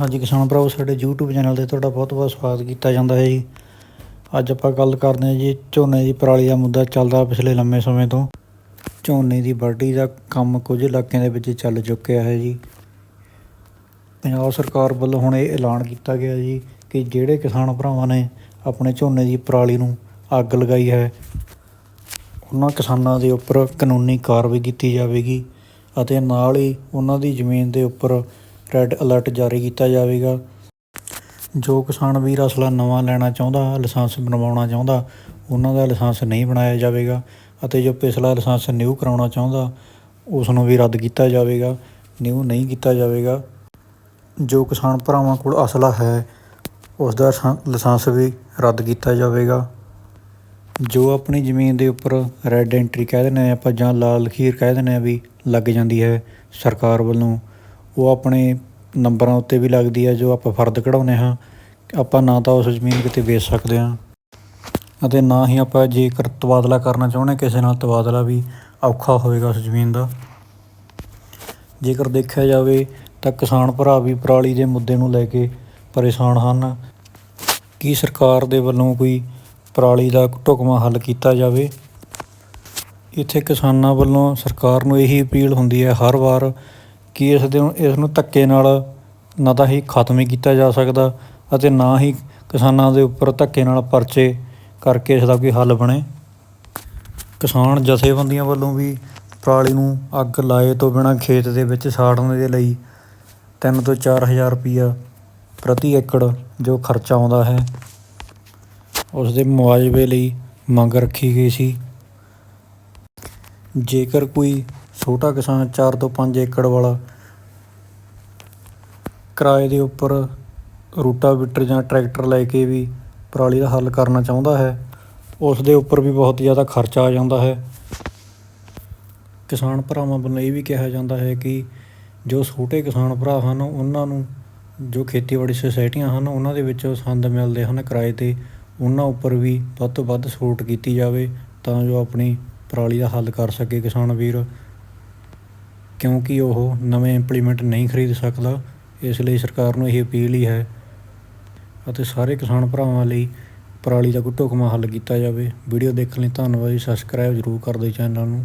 ਹਾਂਜੀ, ਕਿਸਾਨ ਭਰਾਵੋ, ਸਾਡੇ YouTube ਚੈਨਲ ਤੇ ਤੁਹਾਡਾ ਬਹੁਤ-ਬਹੁਤ ਸਵਾਗਤ ਕੀਤਾ ਜਾਂਦਾ ਹੈ ਜੀ। ਅੱਜ ਆਪਾਂ ਗੱਲ ਕਰਦੇ ਹਾਂ ਜੀ, ਝੋਨੇ ਦੀ ਪਰਾਲੀ ਦਾ ਮੁੱਦਾ ਚੱਲਦਾ ਪਿਛਲੇ ਲੰਮੇ ਸਮੇਂ ਤੋਂ। ਝੋਨੇ ਦੀ ਵਾਢੀ ਦਾ ਕੰਮ ਕੁਝ ਇਲਾਕਿਆਂ ਦੇ ਵਿੱਚ ਚੱਲ ਚੁੱਕਿਆ ਹੈ ਜੀ। ਪੰਜਾਬ ਸਰਕਾਰ ਵੱਲੋਂ ਹੁਣ ਇਹ ਐਲਾਨ ਕੀਤਾ ਗਿਆ ਜੀ ਕਿ ਜਿਹੜੇ ਕਿਸਾਨ ਭਰਾਵਾਂ ਨੇ ਆਪਣੇ ਝੋਨੇ ਦੀ ਪਰਾਲੀ ਨੂੰ ਅੱਗ ਲਗਾਈ ਹੈ, ਉਹਨਾਂ ਕਿਸਾਨਾਂ ਦੇ ਉੱਪਰ ਕਾਨੂੰਨੀ ਕਾਰਵਾਈ ਕੀਤੀ ਜਾਵੇਗੀ ਅਤੇ ਨਾਲ ਹੀ ਉਹਨਾਂ ਦੀ ਜ਼ਮੀਨ ਦੇ ਉੱਪਰ ਰੈੱਡ ਅਲਰਟ ਜਾਰੀ ਕੀਤਾ ਜਾਵੇਗਾ। ਜੋ ਕਿਸਾਨ ਵੀਰ ਅਸਲਾ ਨਵਾਂ ਲੈਣਾ ਚਾਹੁੰਦਾ, ਲਾਇਸੈਂਸ ਬਣਵਾਉਣਾ ਚਾਹੁੰਦਾ, ਉਹਨਾਂ ਦਾ ਲਾਇਸੈਂਸ ਨਹੀਂ ਬਣਾਇਆ ਜਾਵੇਗਾ ਅਤੇ ਜੋ ਪਿਛਲਾ ਲਾਇਸੈਂਸ ਨਿਊ ਕਰਾਉਣਾ ਚਾਹੁੰਦਾ ਉਸ ਨੂੰ ਵੀ ਰੱਦ ਕੀਤਾ ਜਾਵੇਗਾ, ਨਿਊ ਨਹੀਂ ਕੀਤਾ ਜਾਵੇਗਾ। ਜੋ ਕਿਸਾਨ ਭਰਾਵਾਂ ਕੋਲ ਅਸਲਾ ਹੈ ਉਸ ਦਾ ਲਾਇਸੈਂਸ ਵੀ ਰੱਦ ਕੀਤਾ ਜਾਵੇਗਾ। ਜੋ ਆਪਣੀ ਜ਼ਮੀਨ ਦੇ ਉੱਪਰ ਰੈੱਡ ਐਂਟਰੀ ਕਹਿ ਦਿੰਦੇ ਆ ਆਪਾਂ ਜਾਂ ਲਾਲ ਲਖੀਰ ਕਹਿ ਦਿੰਦੇ ਆ ਵੀ ਲੱਗ ਜਾਂਦੀ ਹੈ, ਸਰਕਾਰ ਵੱਲੋਂ ਉਹ ਆਪਣੇ ਨੰਬਰਾਂ ਉੱਤੇ ਵੀ ਲੱਗਦੀ ਹੈ ਜੋ ਆਪਾਂ ਫਰਦ ਕਢਾਉਂਦੇ ਹਾਂ। ਆਪਾਂ ਨਾ ਤਾਂ ਉਸ ਜ਼ਮੀਨ ਕਿਤੇ ਵੇਚ ਸਕਦੇ ਹਾਂ। ਅਤੇ ਨਾ ਹੀ ਆਪਾਂ ਜੇਕਰ ਤਬਾਦਲਾ ਕਰਨਾ ਚਾਹੁੰਦੇ ਕਿਸੇ ਨਾਲ ਤਬਾਦਲਾ ਵੀ ਔਖਾ ਹੋਵੇਗਾ ਉਸ ਜ਼ਮੀਨ ਦਾ। ਜੇਕਰ ਦੇਖਿਆ ਜਾਵੇ ਤਾਂ ਕਿਸਾਨ ਭਰਾ ਵੀ ਪਰਾਲੀ ਦੇ ਮੁੱਦੇ ਨੂੰ ਲੈ ਕੇ ਪਰੇਸ਼ਾਨ ਹਨ। ਕੀ ਸਰਕਾਰ ਦੇ ਵੱਲੋਂ ਕੋਈ ਪਰਾਲੀ ਦਾ ਢੁਕਵਾਂ ਹੱਲ ਕੀਤਾ ਜਾਵੇ? ਇੱਥੇ ਕਿਸਾਨਾਂ ਵੱਲੋਂ ਸਰਕਾਰ ਨੂੰ ਇਹੀ ਅਪੀਲ ਹੁੰਦੀ ਹੈ, ਹਰ ਵਾਰ ਕਿ ਇਸ ਦੇ ਇਸ ਨੂੰ ਧੱਕੇ ਨਾਲ ਨਾ ਤਾਂ ਹੀ ਖਤਮ ਹੀ ਕੀਤਾ ਜਾ ਸਕਦਾ ਅਤੇ ਨਾ ਹੀ ਕਿਸਾਨਾਂ ਦੇ ਉੱਪਰ ਧੱਕੇ ਨਾਲ ਪਰਚੇ ਕਰਕੇ ਇਸ ਦਾ ਕੋਈ ਹੱਲ ਬਣੇ। ਕਿਸਾਨ ਜਥੇਬੰਦੀਆਂ ਵੱਲੋਂ ਵੀ ਪਰਾਲੀ ਨੂੰ ਅੱਗ ਲਾਏ ਤੋਂ ਬਿਨਾਂ ਖੇਤ ਦੇ ਵਿੱਚ ਸਾੜਨ ਦੇ ਲਈ ਤਿੰਨ ਤੋਂ ਚਾਰ ਹਜ਼ਾਰ ਰੁਪਈਆ ਪ੍ਰਤੀ ਏਕੜ ਜੋ ਖਰਚਾ ਆਉਂਦਾ ਹੈ ਉਸ ਦੇ ਮੁਆਵਜ਼ੇ ਲਈ ਮੰਗ ਰੱਖੀ ਗਈ ਸੀ। ਜੇਕਰ ਕੋਈ ਛੋਟਾ ਕਿਸਾਨ 4 ਤੋਂ 5 ਏਕੜ ਵਾਲਾ ਕਿਰਾਏ ਦੇ ਉੱਪਰ ਰੂਟਾਵੀਟਰ ਜਾਂ ਟਰੈਕਟਰ ਲੈ ਕੇ ਵੀ ਪਰਾਲੀ ਦਾ ਹੱਲ ਕਰਨਾ ਚਾਹੁੰਦਾ ਹੈ, ਉਸ ਦੇ ਉੱਪਰ ਵੀ ਬਹੁਤ ਜ਼ਿਆਦਾ ਖਰਚਾ ਆ ਜਾਂਦਾ ਹੈ। ਕਿਸਾਨ ਭਰਾਵਾਂ ਵੱਲੋਂ ਇਹ ਵੀ ਕਿਹਾ ਜਾਂਦਾ ਹੈ ਕਿ ਜੋ ਛੋਟੇ ਕਿਸਾਨ ਭਰਾ ਹਨ, ਉਹਨਾਂ ਨੂੰ ਜੋ ਖੇਤੀਬਾੜੀ ਸੁਸਾਇਟੀਆਂ ਹਨ, ਉਹਨਾਂ ਦੇ ਵਿੱਚ ਸੰਦ ਮਿਲਦੇ ਹਨ, ਕਿਰਾਏ 'ਤੇ ਉਹਨਾਂ ਉੱਪਰ ਵੀ ਵੱਧ ਤੋਂ ਵੱਧ ਛੂਟ ਕੀਤੀ ਜਾਵੇ ਤਾਂ ਜੋ ਆਪਣੀ ਪਰਾਲੀ ਦਾ ਹੱਲ ਕਰ ਸਕੇ ਕਿਸਾਨ ਵੀਰ। ਕਿਉਂਕਿ ਉਹ ਨਵੇਂ ਇੰਪਲੀਮੈਂਟ ਨਹੀਂ ਖਰੀਦ ਸਕਦਾ, ਇਸ ਲਈ ਸਰਕਾਰ ਨੂੰ ਇਹ ਅਪੀਲ ਹੀ ਹੈ ਅਤੇ ਸਾਰੇ ਕਿਸਾਨ ਭਰਾਵਾਂ ਲਈ ਪਰਾਲੀ ਦਾ ਕੋਈ ਢੁਕਵਾਂ ਹੱਲ ਕੀਤਾ ਜਾਵੇ। ਵੀਡੀਓ ਦੇਖਣ ਲਈ ਧੰਨਵਾਦ ਜੀ। ਸਬਸਕ੍ਰਾਈਬ ਜ਼ਰੂਰ ਕਰ ਦਿਓ ਚੈਨਲ ਨੂੰ।